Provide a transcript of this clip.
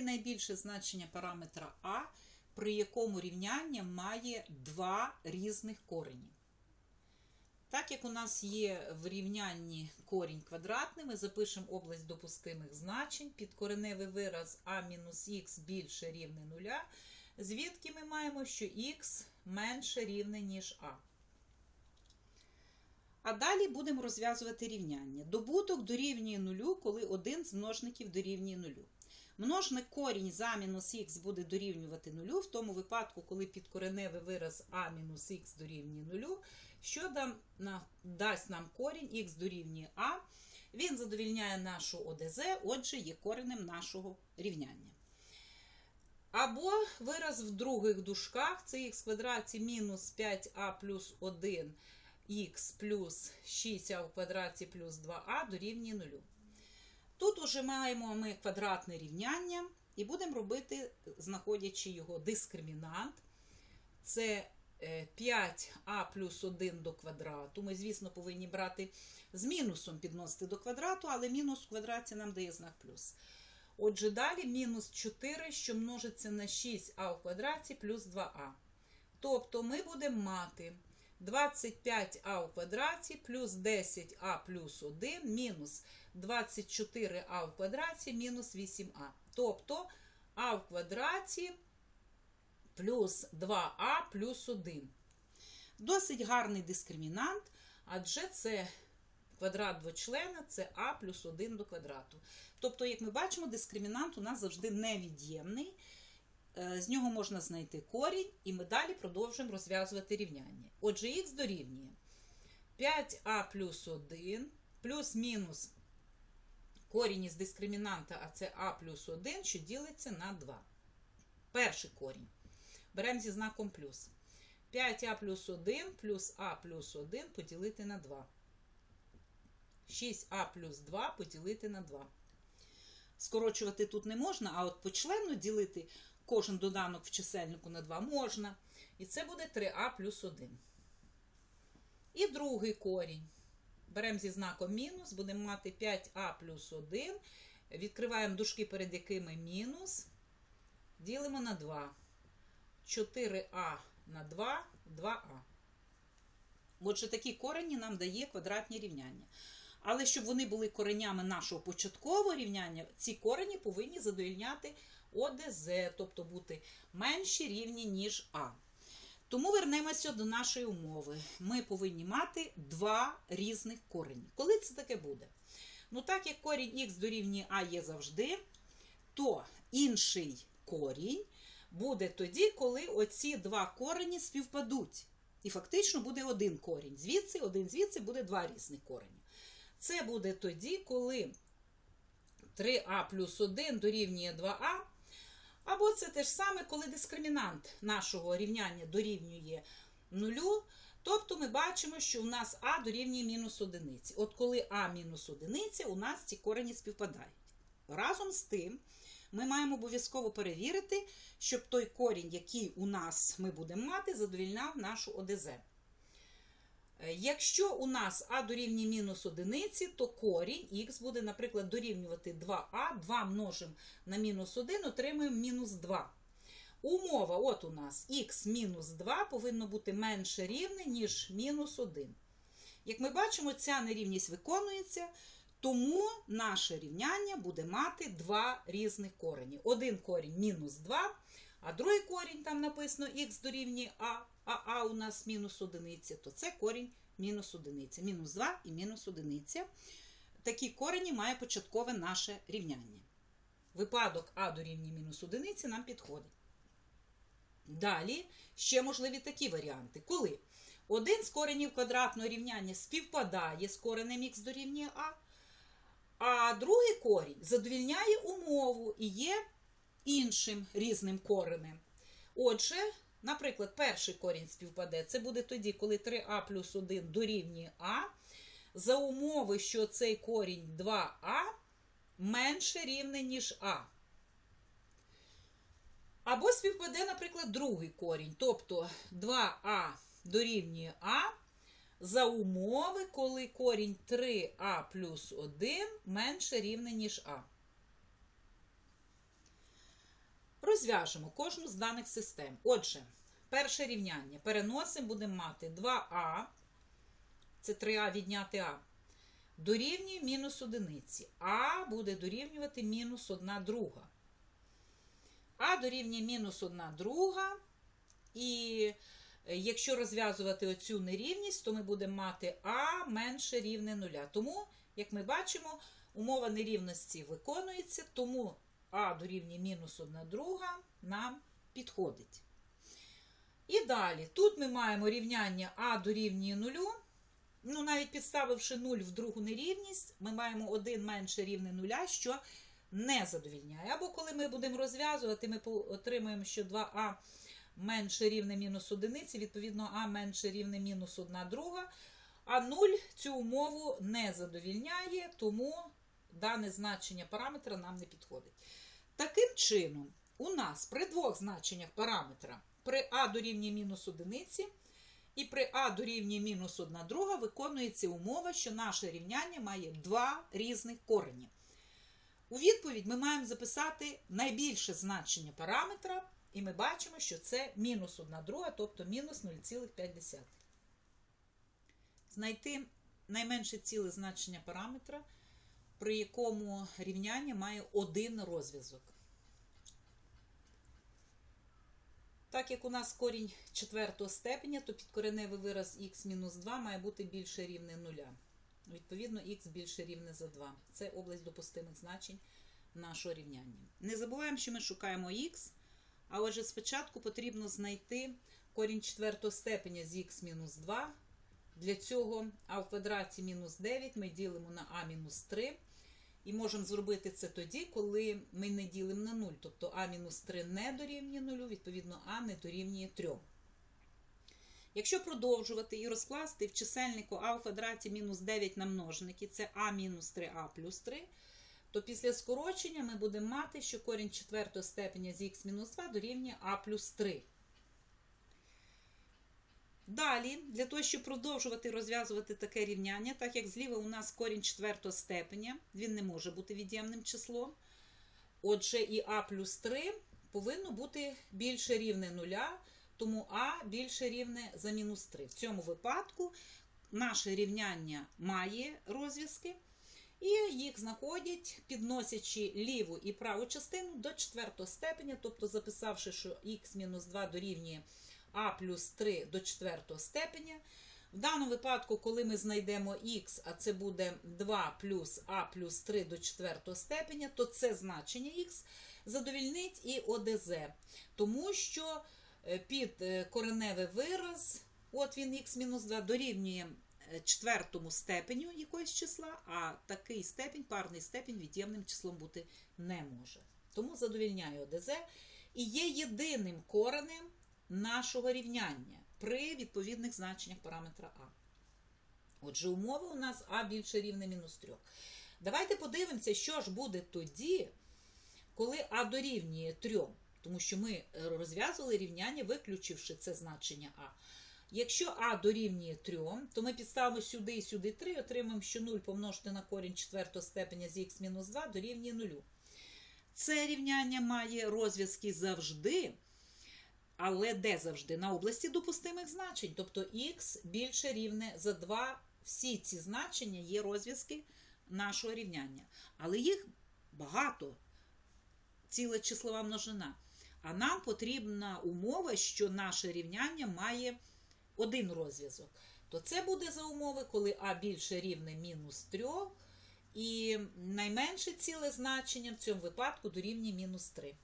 знайти найбільше значення параметра А, при якому рівняння має два різних корені. Так як у нас є в рівнянні корінь квадратний, ми запишемо область допустимих значень, підкореневий вираз а-х більше рівне нуля, звідки ми маємо, що х менше рівне, ніж а. А далі будемо розв'язувати рівняння. Добуток дорівнює нулю, коли один з множників дорівнює нулю. Множник корінь за мінус х буде дорівнювати нулю, в тому випадку, коли підкореневий вираз а мінус х дорівнює нулю, що дасть нам корінь х дорівнює а. Він задовільняє нашу ОДЗ, отже, є коренем нашого рівняння. Або вираз в других дужках це х квадраті мінус 5а плюс 1 х плюс 6а в квадраті плюс 2а дорівнює 0. Тут уже маємо ми квадратне рівняння і будемо робити, знаходячи його дискримінант. Це 5а плюс 1 до квадрату. Ми, звісно, повинні брати з мінусом підносити до квадрату, але мінус в квадраті нам дає знак плюс. Отже, далі мінус 4, що множиться на 6а в квадраті плюс 2а. Тобто ми будемо мати 25а в квадраті плюс 10а плюс 1 мінус 24а в квадраті мінус 8а. Тобто а в квадраті плюс 2а плюс 1. Досить гарний дискримінант, адже це квадрат двочлена це а плюс 1 до квадрату. Тобто, як ми бачимо, дискримінант у нас завжди невід'ємний. З нього можна знайти корінь, і ми далі продовжуємо розв'язувати рівняння. Отже, х дорівнює 5а плюс 1 плюс-мінус корінь із дискримінанта, а це а плюс 1, що ділиться на 2. Перший корінь. Беремо зі знаком плюс. 5а плюс 1 плюс а плюс 1 поділити на 2. 6а плюс 2 поділити на 2. Скорочувати тут не можна, а от почленно ділити кожен доданок в чисельнику на 2 можна. І це буде 3а плюс 1. І другий корінь. Беремо зі знаком мінус, будемо мати 5а плюс 1. Відкриваємо дужки, перед якими мінус. Ділимо на 2. 4а на 2, 2а. Отже, такі корені нам дає квадратні рівняння. Але щоб вони були коренями нашого початкового рівняння, ці корені повинні задовільняти ОДЗ, тобто бути менші рівні, ніж А. Тому вернемося до нашої умови. Ми повинні мати два різних корені. Коли це таке буде? Ну, так як корінь х дорівнює А є завжди, то інший корінь буде тоді, коли оці два корені співпадуть. І фактично буде один корінь. Звідси, один звідси буде два різних корені. Це буде тоді, коли 3а плюс 1 дорівнює 2а. Або це те ж саме, коли дискримінант нашого рівняння дорівнює нулю. Тобто ми бачимо, що у нас а дорівнює мінус одиниці. От коли а мінус одиниця, у нас ці корені співпадають. Разом з тим, ми маємо обов'язково перевірити, щоб той корінь, який у нас ми будемо мати, задовільняв нашу ОДЗ. Якщо у нас а дорівнює мінус одиниці, то корінь х буде, наприклад, дорівнювати 2а, 2 множимо на мінус 1, отримуємо мінус 2. Умова, от у нас х мінус 2 повинно бути менше рівне, ніж мінус 1. Як ми бачимо, ця нерівність виконується, тому наше рівняння буде мати два різних корені. Один корінь мінус 2, а другий корінь, там написано х дорівнює а, а а у нас мінус одиниця, то це корінь мінус одиниця. Мінус 2 і мінус одиниця. Такі корені має початкове наше рівняння. Випадок а дорівнює мінус одиниці нам підходить. Далі ще можливі такі варіанти. Коли один з коренів квадратного рівняння співпадає з коренем х дорівнює а, а другий корінь задовільняє умову і є іншим різним коренем. Отже, наприклад, перший корінь співпаде. Це буде тоді, коли 3а плюс 1 дорівнює А. За умови, що цей корінь 2а менше рівне, ніж А. Або співпаде, наприклад, другий корінь. Тобто 2а дорівнює А. За умови, коли корінь 3а плюс 1 менше рівне, ніж А. Розв'яжемо кожну з даних систем. Отже, перше рівняння. Переносимо, будемо мати 2а, це 3а відняти а, дорівнює мінус одиниці. А буде дорівнювати мінус 1 друга. А дорівнює мінус 1 друга. І якщо розв'язувати оцю нерівність, то ми будемо мати а менше рівне нуля. Тому, як ми бачимо, умова нерівності виконується, тому а дорівнює мінус 1 друга нам підходить. І далі, тут ми маємо рівняння а дорівнює нулю. Ну, навіть підставивши 0 в другу нерівність, ми маємо 1 менше рівне нуля, що не задовільняє. Або коли ми будемо розв'язувати, ми отримаємо, що 2а менше рівне мінус одиниці, відповідно, а менше рівне мінус 1 друга. А 0 цю умову не задовільняє, тому дане значення параметра нам не підходить. Таким чином, у нас при двох значеннях параметра при а дорівнює мінус одиниці і при а дорівнює мінус 1 друга виконується умова, що наше рівняння має два різних корені. У відповідь ми маємо записати найбільше значення параметра, і ми бачимо, що це мінус 1 друга, тобто мінус 0,5. Знайти найменше ціле значення параметра, при якому рівняння має один розв'язок. Так як у нас корінь четвертого степеня, то підкореневий вираз х-2 має бути більше рівне нуля. Відповідно, х більше рівне за 2. Це область допустимих значень нашого рівняння. Не забуваємо, що ми шукаємо х, а отже, спочатку потрібно знайти корінь четвертого степеня з х-2. Для цього а в квадраті мінус 9 ми ділимо на а мінус 3. І можемо зробити це тоді, коли ми не ділимо на 0. Тобто а-3 не дорівнює 0, відповідно, а не дорівнює 3. Якщо продовжувати і розкласти в чисельнику а в квадраті мінус 9 на множники, це а мінус 3а плюс 3, то після скорочення ми будемо мати, що корінь четвертого степеня з х-2 дорівнює а плюс 3. Далі, для того, щоб продовжувати розв'язувати таке рівняння, так як зліва у нас корінь четвертого степеня, він не може бути від'ємним числом. Отже, і а плюс 3 повинно бути більше рівне нуля, тому а більше рівне за мінус 3. В цьому випадку наше рівняння має розв'язки, і їх знаходять, підносячи ліву і праву частину до четвертого степеня, тобто записавши, що х-2 дорівнює а плюс 3 до четвертого степеня. В даному випадку, коли ми знайдемо х, а це буде 2 плюс а плюс 3 до четвертого степеня, то це значення х задовільнить і ОДЗ. Тому що е, під е, кореневий вираз, от він х-2 дорівнює е, четвертому степеню якогось числа, а такий степень, парний степень від'ємним числом бути не може. Тому задовільняє ОДЗ і є єдиним коренем нашого рівняння при відповідних значеннях параметра А. Отже, умова у нас А більше рівне мінус 3. Давайте подивимося, що ж буде тоді, коли А дорівнює 3. Тому що ми розв'язували рівняння, виключивши це значення А. Якщо А дорівнює 3, то ми підставимо сюди і сюди 3, отримаємо, що 0 помножити на корінь четвертого степеня з х мінус 2 дорівнює 0. Це рівняння має розв'язки завжди. Але де завжди? На області допустимих значень. Тобто х більше рівне за 2. Всі ці значення є розв'язки нашого рівняння. Але їх багато, ціла числова множина. А нам потрібна умова, що наше рівняння має один розв'язок. То це буде за умови, коли а більше рівне мінус 3, і найменше ціле значення в цьому випадку дорівнює мінус 3.